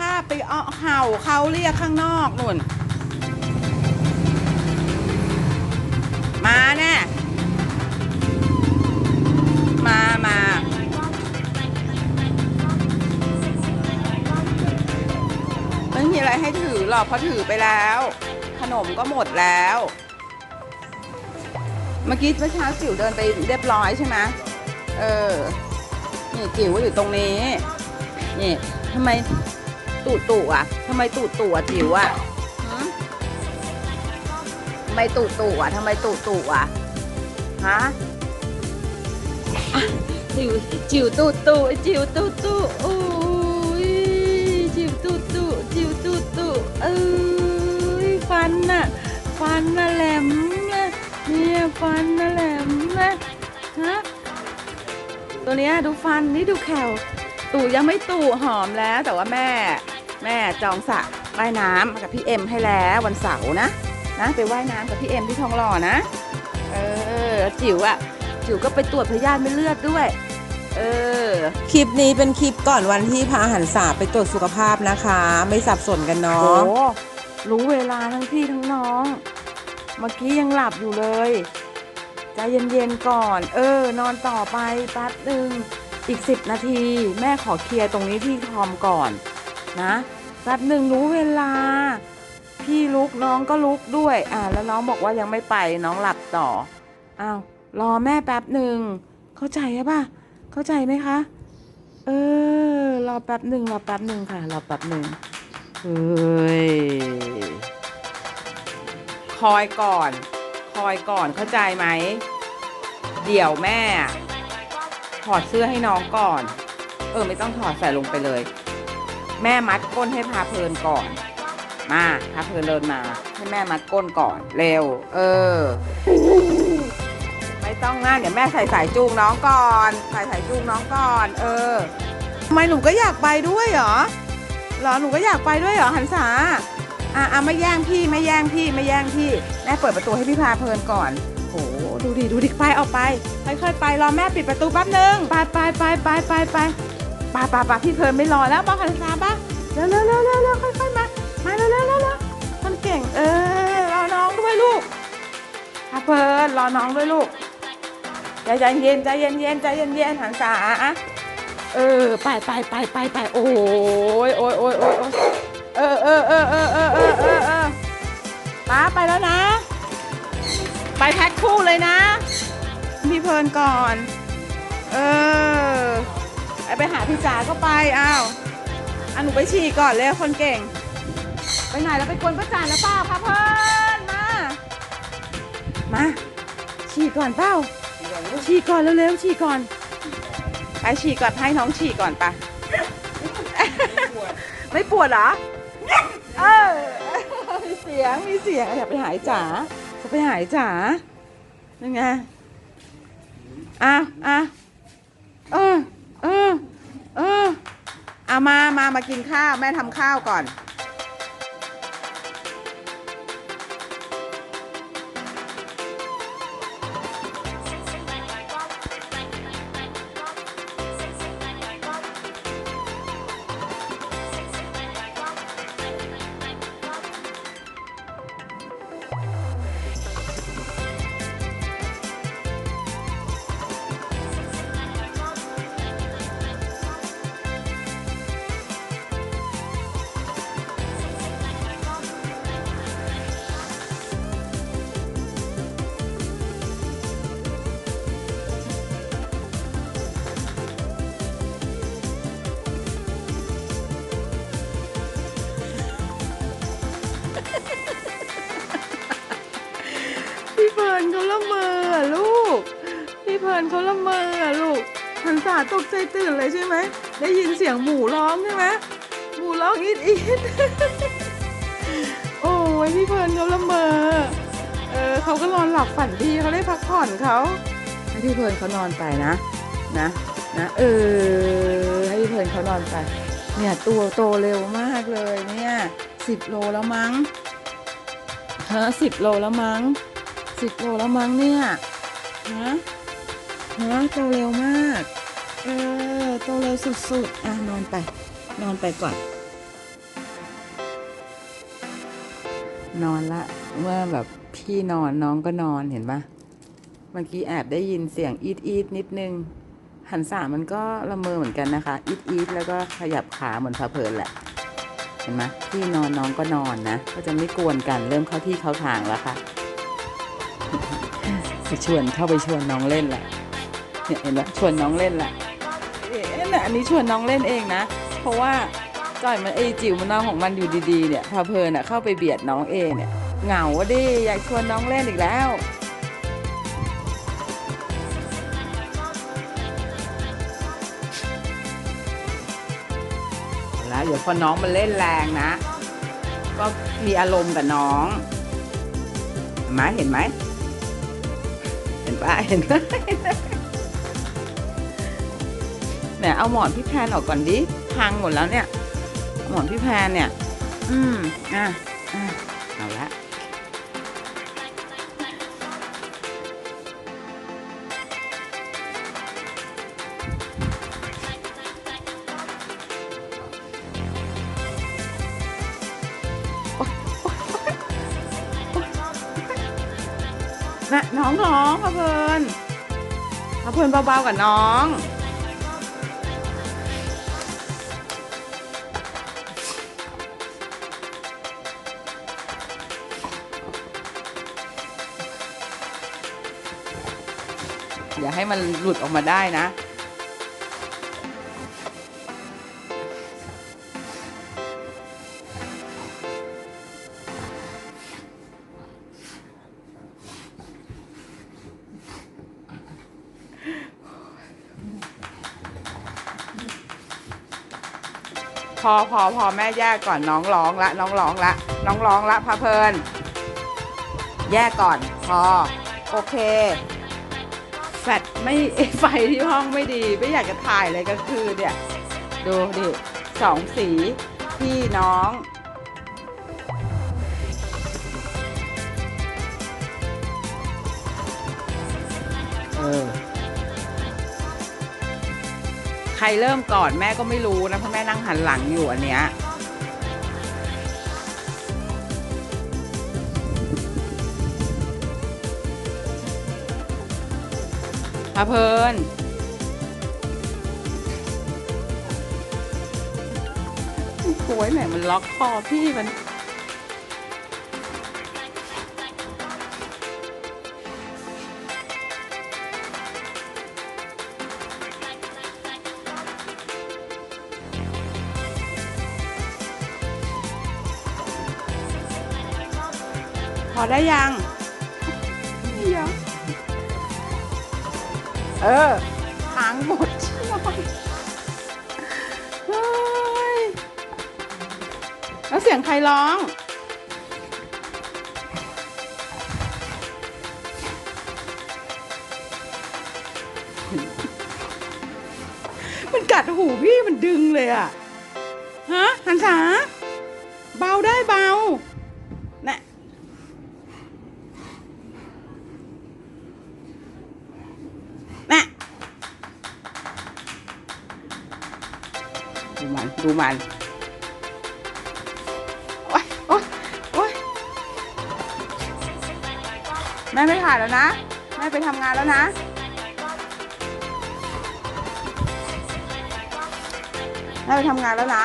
คาไปเอาเห่าเขาเรียกข้างนอกนู่น มาแน่มามาไม่มีอะไรให้ถือหรอกเพราะถือไปแล้ว ขนมก็หมดแล้ว เมื่อกี้เมื่อเช้าจิ๋วเดินไปเรียบร้อยใช่ไหมเออ นี่จิ๋วอยู่ตรงนี้ นี่ทำไม ตู่ตู่อะทำไมตู่ตู่อะจิ๋วอะทำไมตู่ตู่อะทำไมตู่ตู่อะฮะจิ๋วจิ๋วตู่ตู่จิ๋วตู่ตู่โอ้ยจิ๋วตู่ตู่จิ๋วตู่ตู่เอ้ยฟันน่ะฟันน่ะแหลมนะเนี่ยฟันน่ะแหลมนะฮะตัวเนี้ยดูฟันนี่ดูแขวตู่ยังไม่ตู่หอมแล้วแต่ว่าแม่ แม่จองสระว่ายน้ำกับพี่เอ็มให้แล้ววันเสาร์นะนะไปว่ายน้ำกับพี่เอ็มที่ทองหล่อนะ เออจิ๋วอะจิ๋วก็ไปตรวจพยาธิไม่เลือดด้วย เออ คลิปนี้เป็นคลิปก่อนวันที่พาหันษาไปตรวจสุขภาพนะคะ ไม่สับสนกันโอ้เนาะรู้เวลาทั้งพี่ทั้งน้อง เมื่อกี้ยังหลับอยู่เลยใจเย็นๆก่อน เออ นอนต่อไปแป๊บหนึ่งอีกสิบนาที แม่ขอเคลียร์ตรงนี้ที่คอมก่อน นะแป๊บหนึ่งรู้เวลา พี่ลุกน้องก็ลุกด้วย อ่าแล้วน้องบอกว่ายังไม่ไปน้องหลับต่ออ้าวรอแม่แป๊บหนึ่งเข้าใจใช่ปะเข้าใจไหมคะเออรอแป๊บหนึ่งรอแป๊บหนึ่งค่ะรอแป๊บหนึ่งเฮ้ยคอยก่อน คอยก่อนเข้าใจไหม เดี๋ยวแม่ ถอดเสื้อให้น้องก่อน เออ ไม่ต้องถอดใส่ลงไปเลย แม่มัดก้นให้พาเพลินก่อน มาพาเพลินเดินมา ให้แม่มัดก้นก่อน เร็ว เออ ไม่ต้องนะเดี๋ยวแม่ใส่สายจูงน้องก่อนใส่สายจูงน้องก่อน เออทำไมหนูก็อยากไปด้วยเหรอหรอหนูก็อยากไปด้วยเหรอหันษาอะอะไม่แย่งพี่ไม่แย่งพี่ไม่แย่งพี่แม่เปิดประตูให้พี่พาเพลินก่อนโหดูดิดูดิไปเอาไปค่อยๆไปรอแม่ปิดประตูแป๊บนึงไปไปไปไปไปไป ปไปไปาพี่เพลินไม่รอแล้วบอกหันษาปะเร็วเร็วเร็วเร็วเร็วค่อยๆมา มาเร็วเร็วเร็วเร็วคนเก่ง เออรอน้องด้วยลูกพาเพลินรอน้องด้วยลูกใจเย็นใจเย็นเย็นใจเย็นเย็นหันษาเออไปไปไปไปไปโอ้ยโอ้ยโอ้ยโอ้ยโอ้ยเออเออเออเออเออเออเออเออป้าไปแล้วนะ ไปแพ็คคู่เลยนะ พี่เพลินก่อน เออ ไปไปหาพี่จ๋าก็ไปอ้าวอะหนูไปฉี่ก่อนเลยคนเก่ง ไปไหนแล้วไปกวนป้าจ๋าแล้วเปล่าพาเพลินมา มาฉี่ก่อนเปล่าฉี่ก่อนเร็วๆฉี่ก่อน ไปฉี่ก่อนให้น้องฉี่ก่อนปะไม่ปวดเหรอเออมีเสียงมีเสียงอย่าไปหายจ๋าจะไปหายจ๋ายังไงอะอะเออ เออ เออเอามามามากินข้าว แม่ทำข้าวก่อน พี่เพลินเขาละเมอลูก พี่เพลินเขาละเมอลูกหันษาตกใจตื่นเลยใช่ไหม ได้ยินเสียงหมูร้องใช่ไหมหมูร้องอีดอีดโอ้ยพี่เพลินเขาละเมอ เออเขาก็นอนหลับฝันดีเขาได้พักผ่อนเขาให้พี่เพลินเขานอนไปนะ นะ นะ เออ ให้พี่เพลินเขานอนไป เนี่ยตัวโตเร็วมากเลยเนี่ยสิบโลแล้วมั้งฮะสิบโลแล้วมั้ง สิบโลแล้วมั้งเนี่ยฮะฮะโตเร็วมากเออโตเร็วสุดๆอะนอนไป นอนไปก่อน นอนละ เมื่อแบบพี่นอนน้องก็นอนเห็นปะเมื่อกี้แอบได้ยินเสียงอีดอีดนิดนึง หันสามันก็ละเมอเหมือนกันนะคะ อีดอีดแล้วก็ขยับขาเหมือนพาเพลินแหละ เห็นไหมพี่นอนน้องก็นอนนะ ก็จะไม่กวนกันเริ่มเข้าที่เข้าทางแล้วค่ะ ไปชวนเข้าไปชวนน้องเล่นแหละเนี่ยเห็นไหมชวนน้องเล่นแหละเอ๊ะเนี่ยอันนี้ชวนน้องเล่นเองนะ เพราะว่าจ่อยมันไอจิ๋วมันนอนของมันอยู่ดีๆเนี่ยพาเพลินอะเข้าไปเบียดน้องเองเนี่ยเหงาอะดิอยากชวนน้องเล่นอีกแล้วแล้วเดี๋ยวพอน้องมันเล่นแรงนะ ก็มีอารมณ์กับน้องเห็นไหมเห็นไหม ห็นปะเห็นปะเนี่ยเอาหมอนพี่แพนออกก่อนดิพังหมดแล้วเนี่ย หมอนพี่แพนเนี่ย อืมอะอะเอาละ นะน้องร้องพะเพลินพะเพลินเบาๆกับน้องอย่าให้มันหลุดออกมาได้นะ พอพอพอแม่แยกก่อนน้องร้องละน้องร้องละน้องร้องละพะเพลิน แยกก่อนพอโอเค แฟลชไม่ไฟที่ห้องไม่ดี ไม่อยากจะถ่ายเลยก็คือเนี่ยดูดิสองสีพี่น้องเออ ใครเริ่มก่อนแม่ก็ไม่รู้นะเพราะแม่นั่งหันหลังอยู่อันเนี้ยพาเพลินโอ้ยไหนมันล็อกคอพี่มัน อได้ยังยังเออหางหมดเฮ้ยแล้วเสียงใครร้องมันกัดหูพี่มันดึงเลยอะฮะหันษาเบาได้เบา มันดูมันโอ๊ยโอ๊ยโอ๊ยแม่ไม่ถ่ายแล้วนะแม่ไปทำงานแล้วนะแม่ไปทำงานแล้วนะ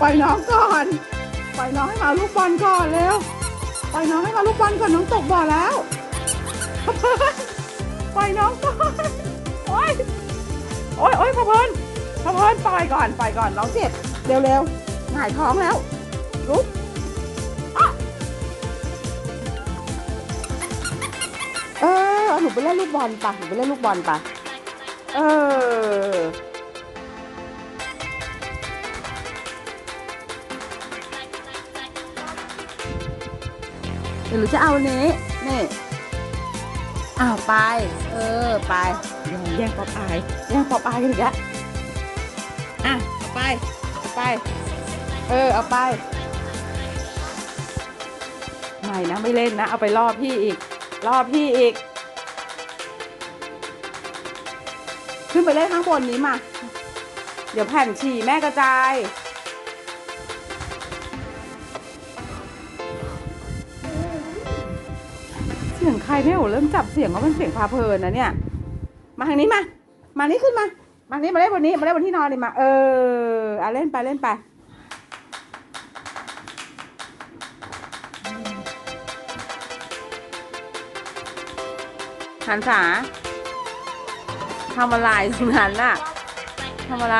ปล่อยน้องก่อน ปล่อยน้องให้มาลูกบอลก่อนเร็ว ปล่อยน้องให้มาลูกบอลก่อนน้องตกบ่อแล้ว ปล่อยน้องก่อนโอ๊ยโอ๊ยโอ๊ยพะเพลินพะเพลินปล่อยก่อนปล่อยก่อนน้องเจ็บเร็วเร็วหงายท้องแล้วลุกอ๊ะเออหนูไปเล่นลูกบอลปะหนูไปเล่นลูกบอลปะเออ ดี๋ยวหนูจะเอาอันนี้นี่อ้าวไป เออไปแย่งแย่งป๊อปอายแย่งป๊อปอายกันอีกแล้วอะเอาไปเอาไป เออเอาไปไม่นะไม่เล่นนะ เอาไปล่อพี่อีกล่อพี่อีก ขึ้นไปเล่นข้างบนนี้มา เดี๋ยวแผ่นฉี่แม่กระจาย สียงใครแม่โอเริ่มจับเสียงว่าเป็นเสียงพาเพลินนะเนี่ย มาทางนี้มา มานี่ขึ้นมา มานี่มาเล่นบนนี้มาเล่นบนที่นอนเลยมา เอออะเล่นไปเล่นไปหันษาทำอะไรตรงนั้นน่ะทำอะไร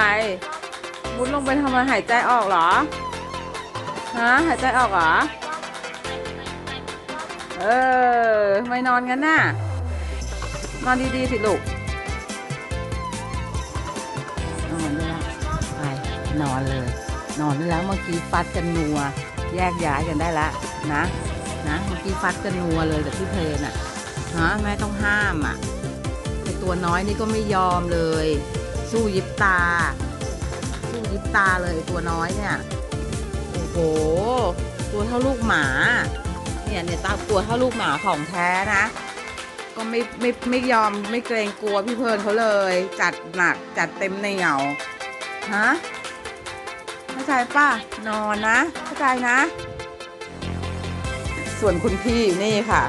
มุดลงไปทำอะไรหายใจออกเหรอ ฮะ หายใจออกเหรอ เออ ไม่นอนกันน่ะ นอนดี ๆ สิลูกนอนได้แล้วไปนอนเลย นอนได้แล้วเมื่อกี้ฟัดกันนัว แยกย้ายกันได้แล้วนะ นะเมื่อกี้ฟัดกันนัวเลยแต่พี่เพลนอะฮะแม่ต้องห้ามอะไอตัวน้อยนี่ก็ไม่ยอมเลย สู้ยิบตา สู้ยิบตาเลยไอตัวน้อยเนี่ย โอ้โห ตัวเท่าลูกหมา เนี่ยเนี่ยตาตัวเท่าลูกหมาของแท้นะ ก็ไม่ไม่ไม่ยอมไม่เกรงกลัวพี่เพลินเขาเลย จัดหนักจัดเต็มเหนียวฮะเข้าใจป่ะนอนนะเข้าใจนะ ส่วนคุณพี่นี่ค่ะ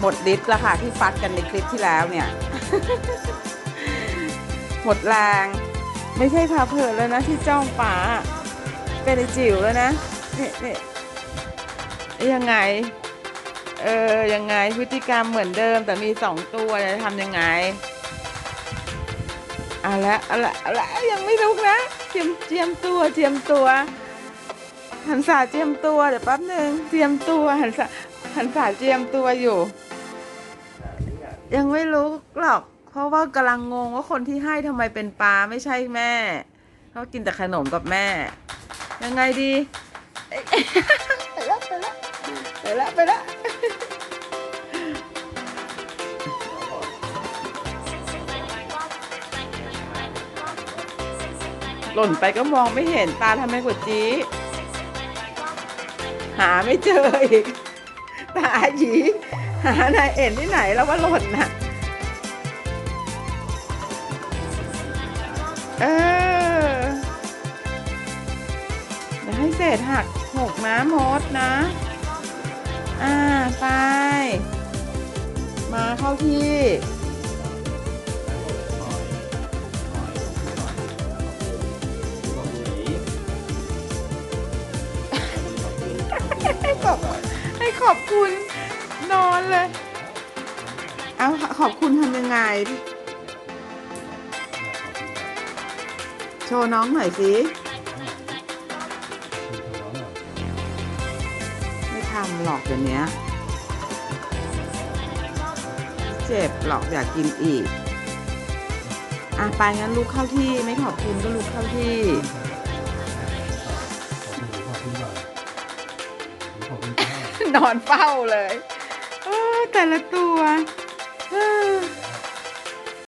หมดฤทธิ์แล้วค่ะที่ฟัดกันในคลิปที่แล้วเนี่ย หมดแรงไม่ใช่พาเพลินแล้วนะที่จ้องป๋าเป็นจิ๋วแล้วนะนี่นี่ย ยังไง เออ ยังไง พฤติกรรมเหมือนเดิม แต่มีสองตัวจะทำยังไงเอาละเอาละเอาละยังไม่ลุกนะ เจียมเจียมตัวเจียมตัว หันษาเจียมตัวเดี๋ยวแป๊บหนึ่งเจียมตัวหันษาหันษาเจียมตัวอยู่ ยังไม่รู้หรอก เพราะว่ากำลังงงว่าคนที่ให้ทำไมเป็นปลาไม่ใช่แม่เขากินแต่ขนมกับแม่ ยังไงดี ล้วไปล้วหล่นไปก็มองไม่เห็นตาทำไมกดจีหาไม่เจออีก ตาหยีหานายเอ็นที่ไหนแล้วว่าหล่นน่ะ เออเดี๋ยวให้เศษหักหกนะมดนะ เข้าที่ ให้ขอบให้ขอบคุณนอนเลย เอาขอบคุณทำยังไง โชว์น้องหน่อยสิไม่ทำหรอกเดี๋ยวนี้ เจ็บหรอกอยากกินอีก อะไปงั้นลุกเข้าที่ไม่ขอบคุณก็ลุกเข้าที่ ขอบคุณก่อนขอบคุณก่อน นอนเฝ้าเลยเออแต่ละตัว